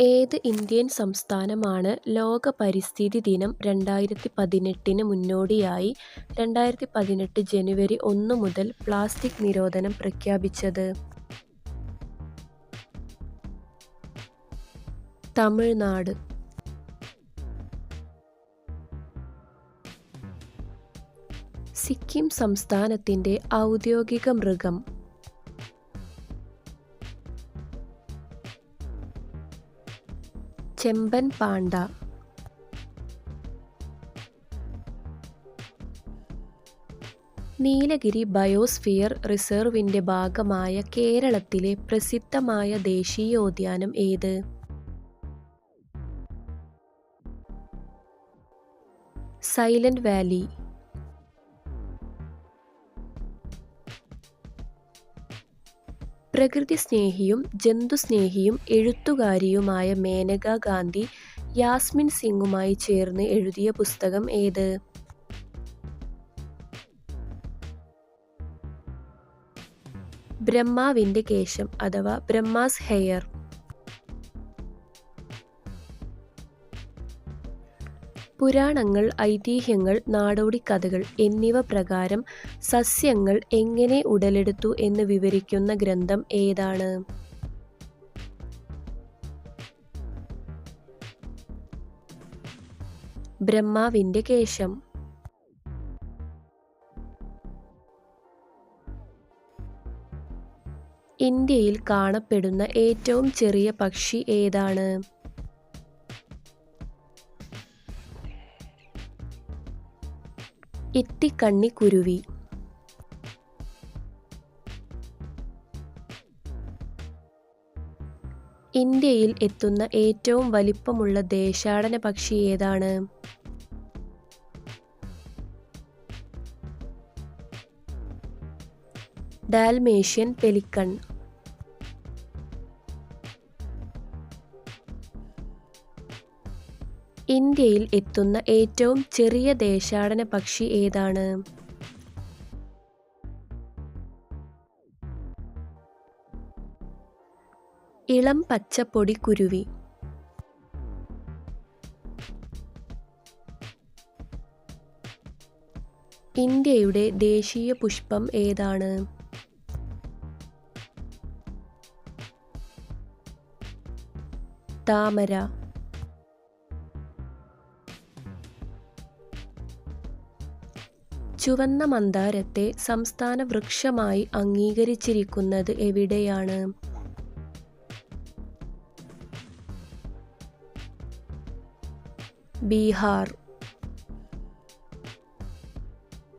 ഏത് ഇന്ത്യൻ സംസ്ഥാനമാണ് ലോക പരിസ്ഥിതി ദിനം രണ്ടായിരത്തി പതിനെട്ടിന് മുന്നോടിയായി രണ്ടായിരത്തി പതിനെട്ട് ജനുവരി ഒന്ന് മുതൽ പ്ലാസ്റ്റിക് നിരോധനം പ്രഖ്യാപിച്ചത്? തമിഴ്നാട്. സിക്കിം സംസ്ഥാനത്തിന്റെ ഔദ്യോഗിക മൃഗം? ചെമ്പൻ പാണ്ട. നീലഗിരി ബയോസ്ഫിയർ റിസർവിന്റെ ഭാഗമായ കേരളത്തിലെ പ്രസിദ്ധമായ ദേശീയോദ്യാനം ഏത്? Silent Valley. പ്രകൃതിസ്നേഹിയും ജന്തുസ്നേഹിയും എഴുത്തുകാരിയുമായ മേനകാ ഗാന്ധി യാസ്മിൻ സിംഗുമായി ചേർന്ന് എഴുതിയ പുസ്തകം ഏത്? ബ്രഹ്മാവിന്റെ കേശം അഥവാ ബ്രഹ്മാസ് ഹെയർ. പുരാണങ്ങൾ, ഐതിഹ്യങ്ങൾ, നാടോടി കഥകൾ എന്നിവ പ്രകാരം സസ്യങ്ങൾ എങ്ങനെ ഉടലെടുത്തു എന്ന് വിവരിക്കുന്ന ഗ്രന്ഥം ഏതാണ്? ബ്രഹ്മാവിന്റെ കേശം. ഇന്ത്യയിൽ കാണപ്പെടുന്ന ഏറ്റവും ചെറിയ പക്ഷി ഏതാണ്? ഇത്തിക്കണ്ണിക്കുരുവി. ഇന്ത്യയിൽ എത്തുന്ന ഏറ്റവും വലിപ്പമുള്ള ദേശാടന പക്ഷി ഏതാണ്? Dalmatian pelican. ഇന്ത്യയിൽ എത്തുന്ന ഏറ്റവും ചെറിയ ദേശാടന പക്ഷി ഏതാണ്? ഇളം പച്ച പൊടിക്കുരുവി. ഇന്ത്യയുടെ ദേശീയ പുഷ്പം ഏതാണ്? താമര. ചുവന്ന മന്ദാരത്തെ സംസ്ഥാന വൃക്ഷമായി അംഗീകരിച്ചിരിക്കുന്നത് എവിടെയാണ്? ബീഹാർ.